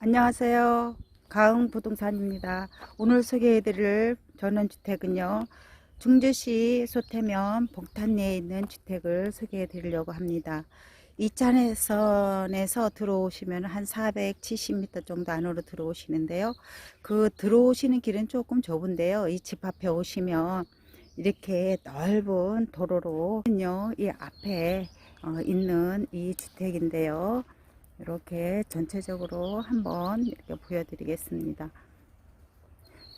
안녕하세요. 가흥 부동산입니다. 오늘 소개해드릴 전원주택은요. 중주시 소태면 복탄리에 있는 주택을 소개해드리려고 합니다. 이찬에서 들어오시면 한 470m 정도 안으로 들어오시는데요. 그 들어오시는 길은 조금 좁은데요. 이 집 앞에 오시면 이렇게 넓은 도로로요. 이 앞에 어, 있는 이 주택인데요. 이렇게 전체적으로 한번 이렇게 보여드리겠습니다.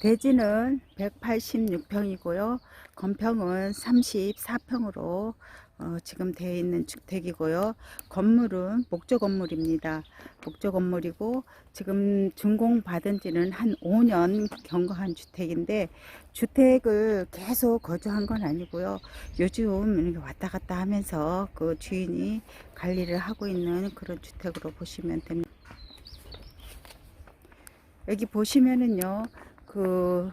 대지는 186평이고요. 건평은 34평으로 어, 지금 되어 있는 주택이고요. 건물은 목조 건물입니다. 목조 건물이고 지금 준공 받은 지는 한 5년 경과한 주택인데 주택을 계속 거주한 건 아니고요. 요즘 왔다 갔다 하면서 그 주인이 관리를 하고 있는 그런 주택으로 보시면 됩니다. 여기 보시면은요, 그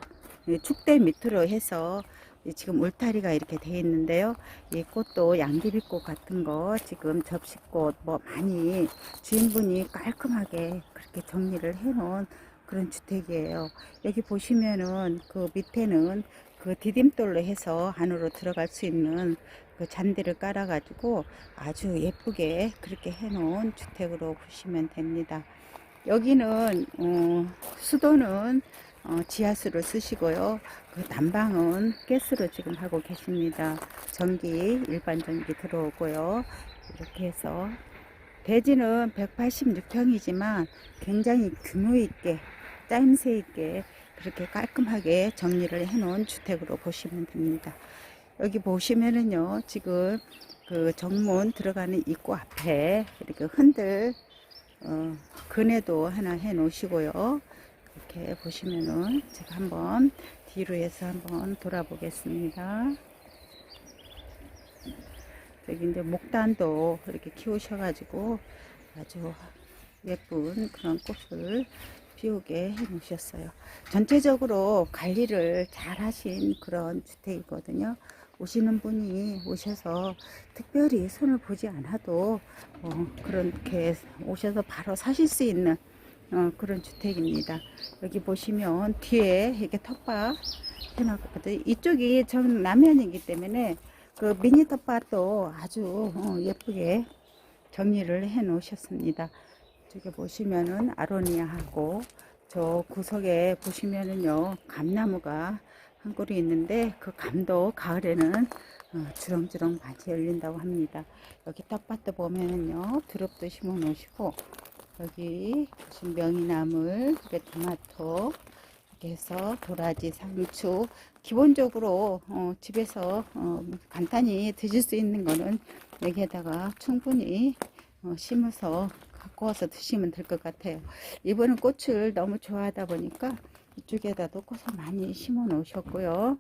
축대 밑으로 해서 이 지금 울타리가 이렇게 돼 있는데요. 이 꽃도 양귀비꽃 같은 거 지금 접시꽃 뭐 많이 주인분이 깔끔하게 그렇게 정리를 해 놓은 그런 주택이에요. 여기 보시면은 그 밑에는 그 디딤돌로 해서 안으로 들어갈 수 있는 그 잔디를 깔아 가지고 아주 예쁘게 그렇게 해 놓은 주택으로 보시면 됩니다. 여기는 어, 수도는 어, 지하수를 쓰시고요. 그 난방은 가스로 지금 하고 계십니다. 전기 일반 전기 들어오고요. 이렇게 해서 대지는 186평이지만 굉장히 규모 있게 짜임새 있게 그렇게 깔끔하게 정리를 해 놓은 주택으로 보시면 됩니다. 여기 보시면은요, 지금 그 정문 들어가는 입구 앞에 이렇게 흔들 어, 그네도 하나 해 놓으시고요. 이렇게 보시면은 제가 한번 뒤로 해서 한번 돌아보겠습니다. 여기 이제 목단도 이렇게 키우셔가지고 아주 예쁜 그런 꽃을 피우게 해 놓으셨어요. 전체적으로 관리를 잘 하신 그런 주택이거든요. 오시는 분이 오셔서 특별히 손을 보지 않아도 어, 그렇게 오셔서 바로 사실 수 있는 어, 그런 주택입니다. 여기 보시면 뒤에 이렇게 텃밭 해놨거든요. 이쪽이 전 남면이기 때문에 그 미니 텃밭도 아주 어, 예쁘게 정리를 해 놓으셨습니다. 저기 보시면은 아로니아하고 저 구석에 보시면은요 감나무가 한 그루 있는데 그 감도 가을에는 어, 주렁주렁 많이 열린다고 합니다. 여기 텃밭도 보면은요 두릅도 심어 놓으시고 여기 보신 명이나물, 그리고 토마토, 해서 도라지, 상추 기본적으로 어, 집에서 어, 간단히 드실 수 있는 거는 여기에다가 충분히 어, 심어서 갖고 와서 드시면 될 것 같아요. 이번은 꽃을 너무 좋아하다 보니까 이쪽에다도 꽃을 많이 심어 놓으셨고요.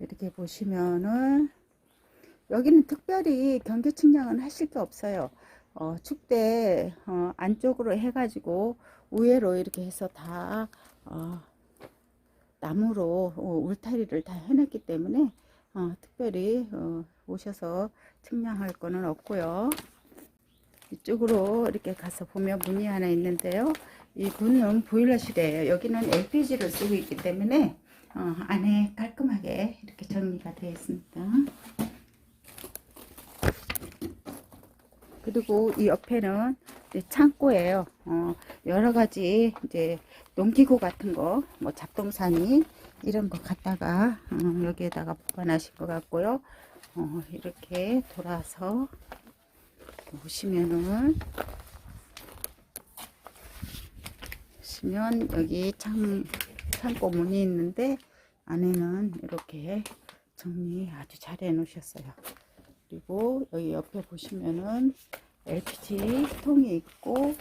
이렇게 보시면은 여기는 특별히 경계 측량은 하실 게 없어요. 어, 축대 어, 안쪽으로 해가지고 우회로 이렇게 해서 다 어, 나무로 어, 울타리를 다 해놨기 때문에 어, 특별히 어, 오셔서 측량할 거는 없고요. 이쪽으로 이렇게 가서 보면 문이 하나 있는데요. 이 문은 보일러실이에요. 여기는 LPG를 쓰고 있기 때문에 어, 안에 깔끔하게 이렇게 정리가 되어 있습니다. 그리고 이 옆에는 창고예요. 어, 여러 가지 이제 농기구 같은 거, 뭐 잡동사니 이런 거 갖다가 어, 여기에다가 보관하실 것 같고요. 어, 이렇게 돌아서 보시면은 보시면 여기 창 창고 문이 있는데 안에는 이렇게 정리 아주 잘 해 놓으셨어요. 그리고 여기 옆에 보시면은 LPG 통이 있고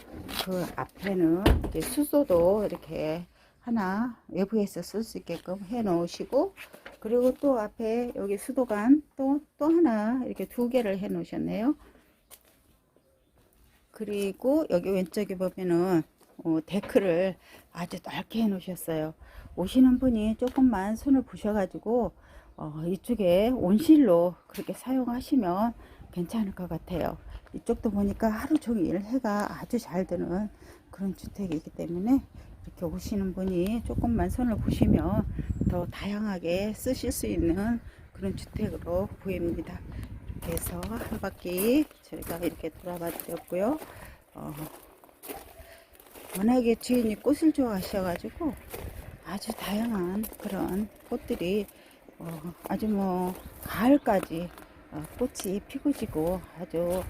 그 앞에는 이렇게 수소도 이렇게 하나 외부에서 쓸 수 있게끔 해 놓으시고 그리고 또 앞에 여기 수도관 또또 하나 이렇게 두 개를 해 놓으셨네요. 그리고 여기 왼쪽에 보면은 어, 데크를 아주 넓게 해 놓으셨어요. 오시는 분이 조금만 손을 부셔가지고 어, 이쪽에 온실로 그렇게 사용하시면 괜찮을 것 같아요. 이쪽도 보니까 하루 종일 해가 아주 잘 드는 그런 주택이기 때문에 이렇게 오시는 분이 조금만 손을 보시면 더 다양하게 쓰실 수 있는 그런 주택으로 보입니다. 이렇게 해서 한 바퀴 저희가 이렇게 돌아봐 드렸고요. 어, 워낙에 주인이 꽃을 좋아하셔가지고 아주 다양한 그런 꽃들이 어, 아주 뭐 가을까지 어, 꽃이 피고 지고 아주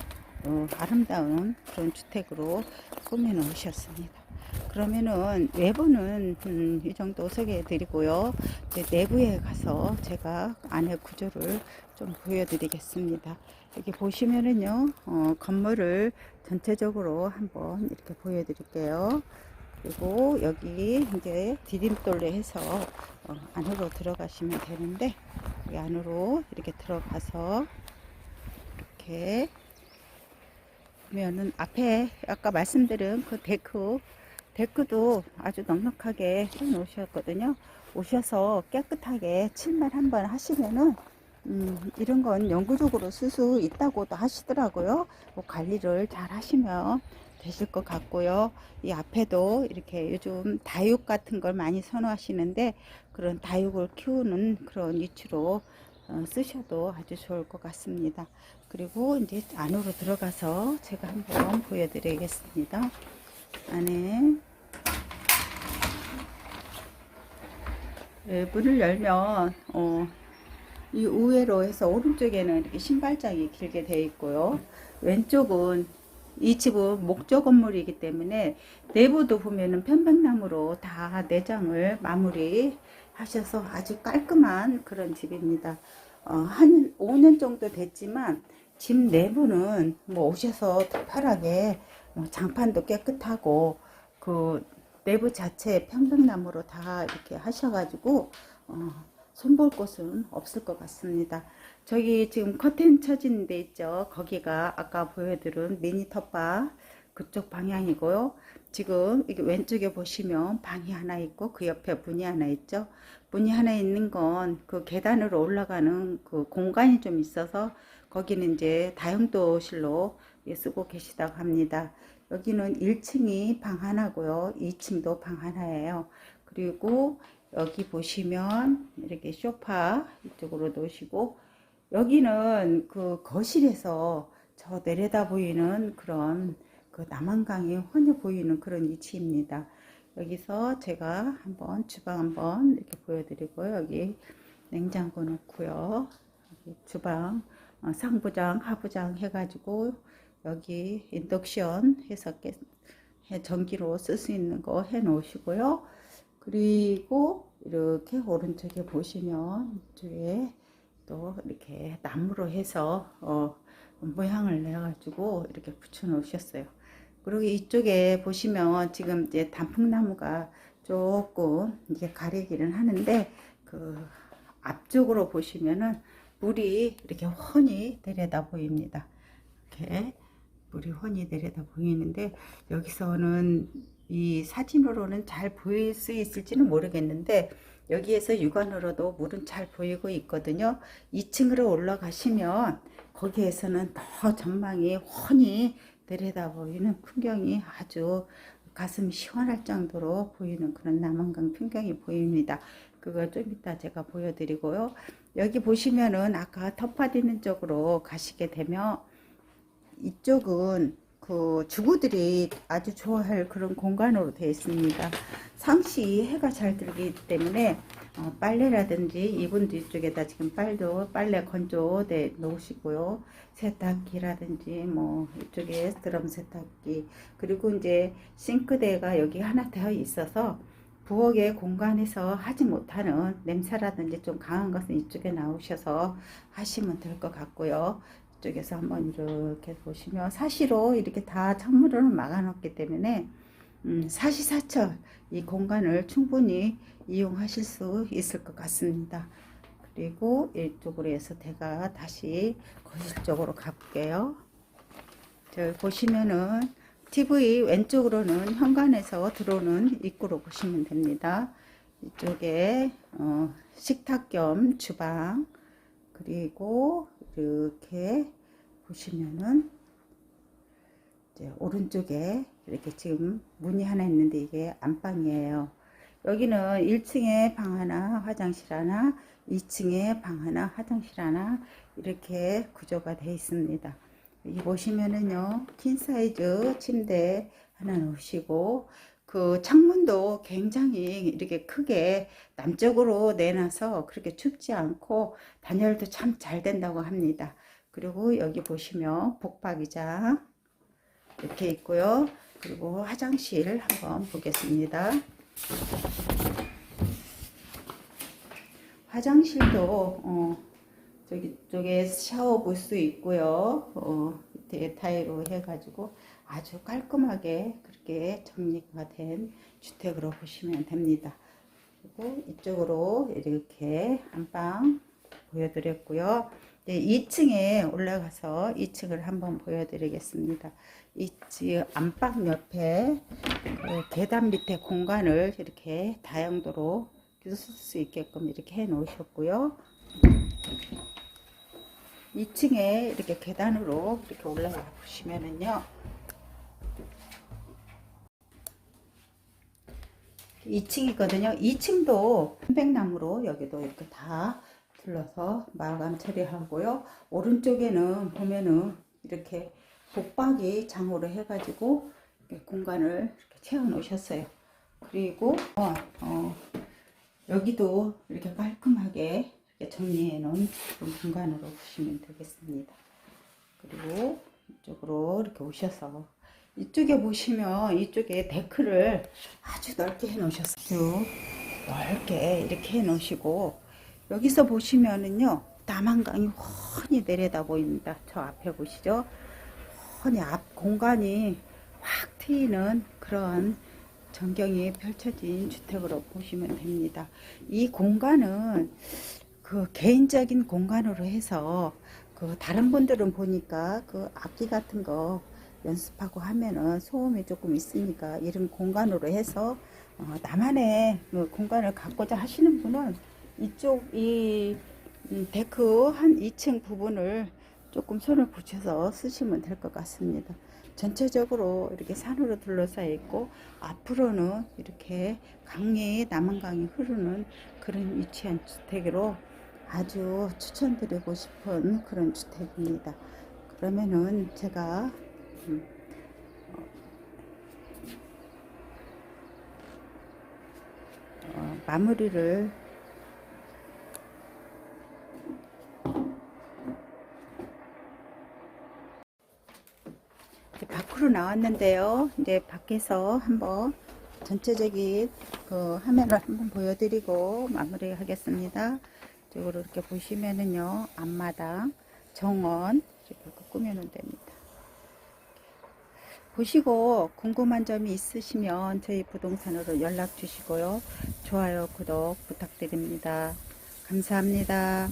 어, 아름다운 그런 주택으로 꾸며 놓으셨습니다. 그러면은 외부는 음, 이 정도 소개해 드리고요. 내부에 가서 제가 안의 구조를 좀 보여드리겠습니다. 여기 보시면은요, 어, 건물을 전체적으로 한번 이렇게 보여드릴게요. 그리고 여기 이제 디딤돌로 해서 어, 안으로 들어가시면 되는데 여기 안으로 이렇게 들어가서 이렇게 보면은 앞에 아까 말씀드린 그 데크 데크도 아주 넉넉하게 해 놓으셨거든요. 오셔서 깨끗하게 칠만 한번 하시면은 음, 이런 건 영구적으로 쓸 수 있다고도 하시더라고요. 뭐 관리를 잘 하시면 되실 것 같고요. 이 앞에도 이렇게 요즘 다육 같은 걸 많이 선호하시는데 그런 다육을 키우는 그런 위치로 어, 쓰셔도 아주 좋을 것 같습니다. 그리고 이제 안으로 들어가서 제가 한번 보여드리겠습니다. 안에 예, 문을 열면 어, 이 우회로 해서 오른쪽에는 이렇게 신발장이 길게 되어 있고요. 왼쪽은 이 집은 목조 건물이기 때문에 내부도 보면은 편백나무로 다 내장을 마무리 하셔서 아주 깔끔한 그런 집입니다. 어, 한 5년 정도 됐지만 집 내부는 뭐 오셔서 특별하게 뭐 장판도 깨끗하고 그 내부 자체 편백나무로 다 이렇게 하셔가지고 어, 손볼 곳은 없을 것 같습니다. 저기 지금 커튼 쳐진 데 있죠. 거기가 아까 보여드린 미니 텃밭 그쪽 방향이고요. 지금 이게 왼쪽에 보시면 방이 하나 있고 그 옆에 문이 하나 있죠. 문이 하나 있는 건 그 계단으로 올라가는 그 공간이 좀 있어서 거기는 이제 다용도실로 예, 쓰고 계시다고 합니다. 여기는 1층이 방 하나고요. 2층도 방 하나예요. 그리고 여기 보시면 이렇게 소파 이쪽으로 놓으시고 여기는 그 거실에서 저 내려다 보이는 그런 그 남한강이 훤히 보이는 그런 위치입니다. 여기서 제가 한번 주방 한번 이렇게 보여드리고요. 여기 냉장고 놓고요. 여기 주방 어, 상부장, 하부장 해가지고 여기 인덕션 해서 전기로 쓸 수 있는 거 해 놓으시고요. 그리고 이렇게 오른쪽에 보시면 이쪽에 또 이렇게 나무로 해서 어, 모양을 내 가지고 이렇게 붙여 놓으셨어요. 그리고 이쪽에 보시면 지금 이제 단풍나무가 조금 이게 가리기는 하는데 그 앞쪽으로 보시면은 물이 이렇게 훤히 내려다 보입니다. 이렇게 물이 훤히 내려다 보이는데 여기서는 이 사진으로는 잘 보일 수 있을지는 모르겠는데 여기에서 육안으로도 물은 잘 보이고 있거든요. 2층으로 올라가시면 거기에서는 더 전망이 훤히 내려다 보이는 풍경이 아주 가슴 시원할 정도로 보이는 그런 남한강 풍경이 보입니다. 그거 좀 이따 제가 보여드리고요. 여기 보시면은 아까 텃밭 있는 쪽으로 가시게 되면 이쪽은 그 주부들이 아주 좋아할 그런 공간으로 되어 있습니다. 상시 해가 잘 들기 때문에 어, 빨래라든지 이분도 이쪽에다 지금 빨도 빨래 건조대 놓으시고요. 세탁기라든지 뭐 이쪽에 드럼 세탁기 그리고 이제 싱크대가 여기 하나 되어 있어서 부엌의 공간에서 하지 못하는 냄새라든지 좀 강한 것은 이쪽에 나오셔서 하시면 될 것 같고요. 이쪽에서 한번 이렇게 보시면 사시로 이렇게 다 창문으로 막아놨기 때문에 음, 사시사철 이 공간을 충분히 이용하실 수 있을 것 같습니다. 그리고 이쪽으로 해서 제가 다시 거실 쪽으로 가볼게요. 저 보시면은 TV 왼쪽으로는 현관에서 들어오는 입구로 보시면 됩니다. 이쪽에 어, 식탁 겸 주방 그리고 이렇게 보시면은 오른쪽에 이렇게 지금 문이 하나 있는데 이게 안방이에요. 여기는 1층에 방 하나, 화장실 하나, 2층에 방 하나, 화장실 하나 이렇게 구조가 되어 있습니다. 여기 보시면은요, 퀸 사이즈 침대 하나 놓으시고 그 창문도 굉장히 이렇게 크게 남쪽으로 내놔서 그렇게 춥지 않고 단열도 참 잘 된다고 합니다. 그리고 여기 보시면 복박이장 이렇게 있고요. 그리고 화장실 한번 보겠습니다. 화장실도 어, 저기 쪽에 샤워 부스 있고요. 어, 밑에 타일로 해가지고 아주 깔끔하게 그렇게 정리가 된 주택으로 보시면 됩니다. 그리고 이쪽으로 이렇게 안방 보여드렸고요. 네, 2층에 올라가서 2층을 한번 보여드리겠습니다. 이 안방 옆에 그 계단 밑에 공간을 이렇게 다용도로 쓸 수 있게끔 이렇게 해 놓으셨고요. 2층에 이렇게 계단으로 이렇게 올라가 보시면은요. 2층이거든요. 2층도 편백나무로 여기도 이렇게 다 둘러서 마감 처리하고요. 오른쪽에는 보면은 이렇게 복박이 장으로 해가지고 공간을 이렇게 채워 놓으셨어요. 그리고 어, 어, 여기도 이렇게 깔끔하게 이렇게 정리해 놓은 그런 공간으로 보시면 되겠습니다. 그리고 이쪽으로 이렇게 오셔서 이쪽에 보시면 이쪽에 데크를 아주 넓게 해 놓으셨어요. 넓게 이렇게 해 놓으시고 여기서 보시면은요 남한강이 훤히 내려다 보입니다. 저 앞에 보시죠. 훤히 앞 공간이 확 트이는 그런 전경이 펼쳐진 주택으로 보시면 됩니다. 이 공간은 그 개인적인 공간으로 해서 그 다른 분들은 보니까 그 악기 같은 거 연습하고 하면은 소음이 조금 있으니까 이런 공간으로 해서 어, 나만의 그 공간을 갖고자 하시는 분은 이쪽 이 음, 데크 한 2층 부분을 조금 손을 붙여서 쓰시면 될 것 같습니다. 전체적으로 이렇게 산으로 둘러싸여 있고 앞으로는 이렇게 강이 남한강이 흐르는 그런 위치한 주택으로 아주 추천드리고 싶은 그런 주택입니다. 그러면은 제가 음, 어, 마무리를 밖으로 나왔는데요. 이제 밖에서 한번 전체적인 그 화면을 한번 보여드리고 마무리 하겠습니다. 이쪽으로 이렇게 보시면은요, 앞마당, 정원 이렇게 꾸며놓으면 됩니다. 보시고 궁금한 점이 있으시면 저희 부동산으로 연락 주시고요. 좋아요, 구독 부탁드립니다. 감사합니다.